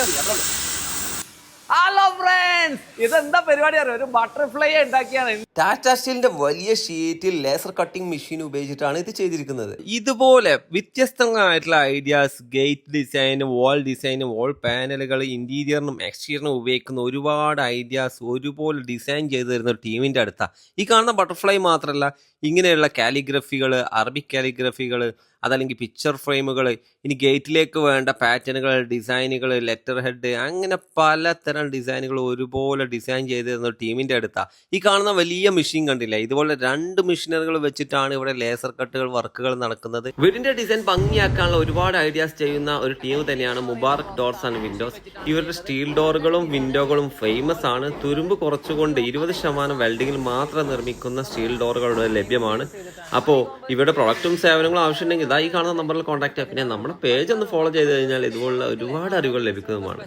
やろうよ。ഇതെന്താ പരിപാടി ഒരു ബട്ടർഫ്ലൈ ഉണ്ടാക്കിയാണ്. ടാറ്റ സ്റ്റീലിന്റെ വലിയ ഷീറ്റിൽ ലേസർ കട്ടിംഗ് മെഷീൻ ഉപയോഗിച്ചിട്ടാണ് ഇത് ചെയ്തിരിക്കുന്നത്. ഇതുപോലെ വ്യത്യസ്തങ്ങളായിട്ടുള്ള ideas gate design wall design wall പാനലുകൾ ഇന്റീരിയറിനും എക്സ്റ്റീരിയറിനും ഉപയോഗിക്കുന്ന ഒരുപാട് ഐഡിയാസ് ഒരുപോലെ ഡിസൈൻ ചെയ്തു തരുന്ന ഒരു ടീമിന്റെ അടുത്താണ് ഈ കാണുന്ന ബട്ടർഫ്ലൈ മാത്രമല്ല ഇങ്ങനെയുള്ള കാലിഗ്രഫികൾ അറബിക് കാലിഗ്രഫികൾ അതല്ലെങ്കിൽ പിക്ചർ ഫ്രെയിമുകൾ ഇനി ഗേറ്റിലേക്ക് വേണ്ട പാറ്റേണുകൾ ഡിസൈനുകൾ ലെറ്റർ ഹെഡ് അങ്ങനെ പലതരം ഡിസൈനുകൾ ഒരുപോലെ ഡിസൈൻ ചെയ്ത് തരുന്ന ഒരു ടീമിന്റെ അടുത്താണ് ഈ കാണുന്ന വലിയ മെഷീൻ കണ്ടില്ല? ഇതുപോലെ രണ്ട് മെഷീനറികൾ വെച്ചിട്ടാണ് ഇവിടെ ലേസർ കട്ടുകൾ വർക്കുകൾ നടക്കുന്നത്. വീടിന്റെ ഡിസൈൻ ഭംഗിയാക്കാനുള്ള ഒരുപാട് ഐഡിയാസ് ചെയ്യുന്ന ഒരു ടീം തന്നെയാണ് മുബാറക് ഡോർസ് ആൻഡ് വിൻഡോസ് ഇവരുടെ സ്റ്റീൽ ഡോറുകളും വിൻഡോകളും ഫേമസ് ആണ്. തുരുമ്പ് കുറച്ചുകൊണ്ട് ഇരുപത് ശതമാനം വെൽഡിങ്ങിൽ മാത്രം നിർമ്മിക്കുന്ന സ്റ്റീൽ ഡോറുകൾ ലഭ്യമാണ്. അപ്പോൾ ഇവരുടെ പ്രൊഡക്റ്റും സേവനങ്ങളും ആവശ്യമുണ്ടെങ്കിൽ ഇതാ ഈ കാണുന്ന നമ്പറിൽ കോൺടാക്ട് ചെയ്യാം. പിന്നെ നമ്മുടെ പേജ് ഒന്ന് ഫോളോ ചെയ്ത് കഴിഞ്ഞാൽ ഇതുപോലുള്ള ഒരുപാട് അറിവുകൾ ലഭിക്കുന്നതുമാണ്.